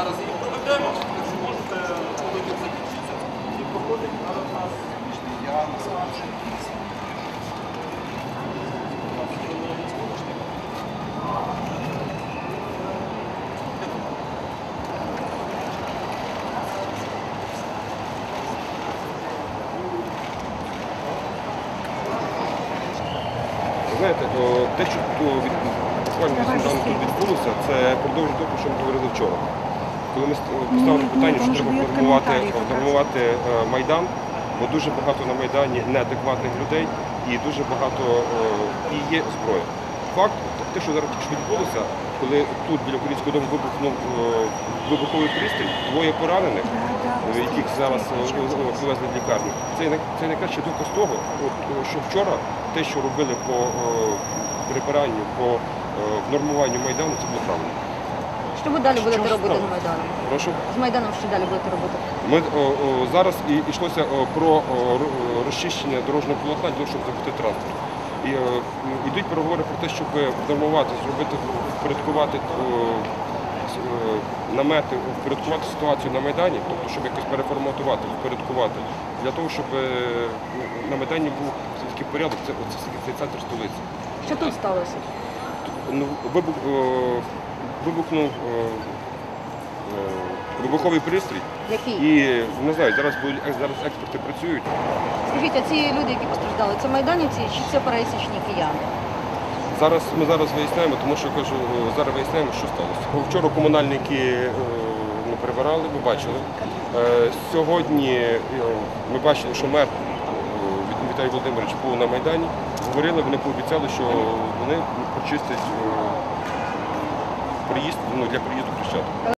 зараз їх проведемо, якщо можете, коли він закінчиться, проходить проходять зараз нас тиждень. Я насправді Знаєте, те, що буквально тут відбулося, це продовження, те, про що ми говорили вчора. Коли ми поставили питання, що треба формувати, формувати е, Майдан, бо дуже багато на Майдані неадекватних людей і дуже багато е, і є зброя. Факт, те, що зараз відбулося, коли тут біля українського дому вибухнув е, вибуховий пристрій, двоє поранених, яких зараз привезли в лікарню. Це, це найкращий доказ того, що вчора те, що робили по прибиранню, по нормуванню Майдану, це було правильно. Що ви далі будете робити стало? з Майданом? Прошу. З Майданом що далі будете робити? Ми о, о, зараз і йшлося про о, розчищення дорожнього полотна для того, щоб захопити транспорт. І е, йдуть переговори про те, щоб нормувати, зробити, впорядкувати о, е, намети, впорядкувати ситуацію на Майдані, тобто щоб якось переформатувати, впорядкувати, для того, щоб е, на Майдані був все-таки порядок, це, це цей центр столиці. Що тут сталося? Ну, вибух, о, вибухнув о, о, вибуховий пристрій. Які? І не знаю, зараз зараз експерти працюють. Скажіть, а ці люди, які постраждали, це майданівці чи це пересічні кияни? Зараз ми зараз виясняємо, тому що кажу, зараз виясняємо, що сталося. Вчора комунальники е, ну, прибирали, ви бачили. Е, Сьогодні е, ми бачили, що мер е, Віталій Володимирович був на Майдані. Говорили, вони пообіцяли, що вони почистять е, приїзд ну, для приїзду Хрещатик.